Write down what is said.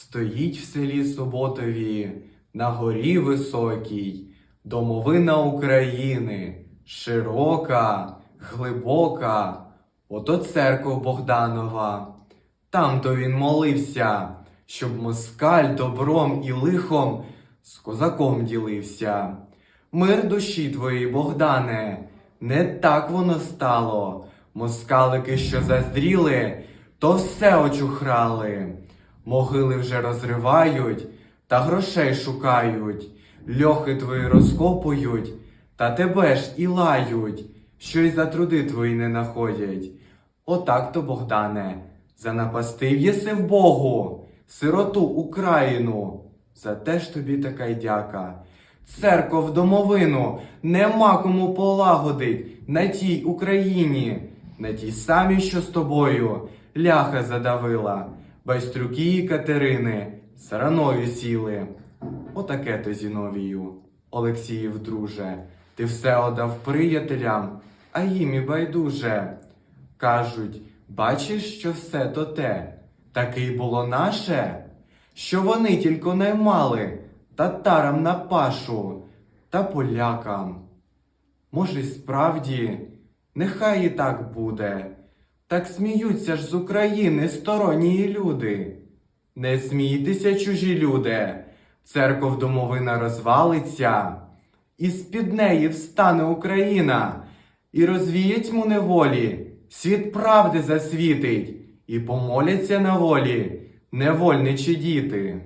Стоїть в селі Суботові, на горі високій, домовина України, широка, глибока, ото церква Богданова. Там то він молився, щоб москаль добром і лихом з козаком ділився. Мир душі твоїй, Богдане, не так воно стало. Москалики, що заздріли, то все очухрали. Могили вже розривають, та грошей шукають, льохи твої розкопують, та тебе ж і лають, що й за труди твої не находять. Отак то, Богдане, занапастив єси в Богу, сироту Україну. За те ж тобі така й дяка. Церков домовину нема кому полагодить на тій Україні, на тій самій, що з тобою ляха задавила, байстрюки Катерини сараною сіли. Отаке то Зіновію, Олексіїв друже, ти все одав приятелям, а їм і байдуже. Кажуть, бачиш, що все то те, таке й було наше, що вони тільки наймали татарам на пашу та полякам. Може, й справді, нехай і так буде. Так сміються ж з України сторонні люди. Не смійтеся, чужі люди, церков домовина розвалиться, і з-під неї встане Україна, і розвіє тьму неволі, світ правди засвітить, і помоляться на волі невольничі діти.